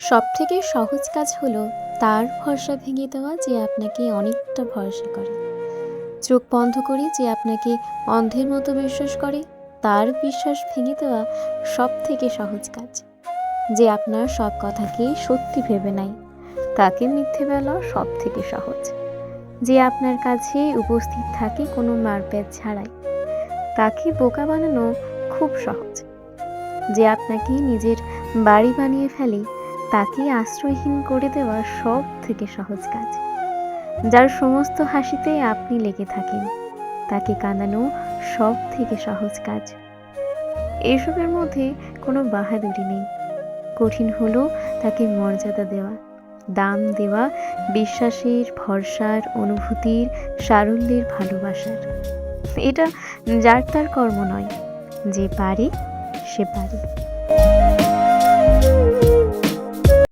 সব থেকে সহজ কাজ হলো তার ভরসা ভেঙে দেওয়া যে আপনাকে অনেকটা ভরসা করে। চোখ বন্ধ করে যে আপনাকে অন্ধের মতো বিশ্বাস করে, তার বিশ্বাস ভেঙে দেওয়া সব থেকে সহজ কাজ। যে আপনার সব কথাকে সত্যি ভেবে নেয়, তাকে মিথ্যে বলা সব থেকে সহজ। যে আপনার কাছে উপস্থিত থাকে কোনো মারপ্যাচ ছাড়াই, তাকে বোকা বানানো খুব সহজ। যে আপনাকে নিজের বাড়ি বানিয়ে ফেলে তাকে আশ্রয়হীন করে দেওয়া সব থেকে সহজ কাজ। যার সমস্ত হাসিতে আপনি লেগে থাকেন, তাকে কাঁদানো সব থেকে সহজ কাজ। এসবের মধ্যে কোনো বাহাদুরি নেই। কঠিন হলো তাকে মর্যাদা দেওয়া, দাম দেওয়া, বিশ্বাসের, ভরসার, অনুভূতির, সারল্যের ভালোবাসার। এটা যার তার কর্ম নয়, যে পারে, সে পারে।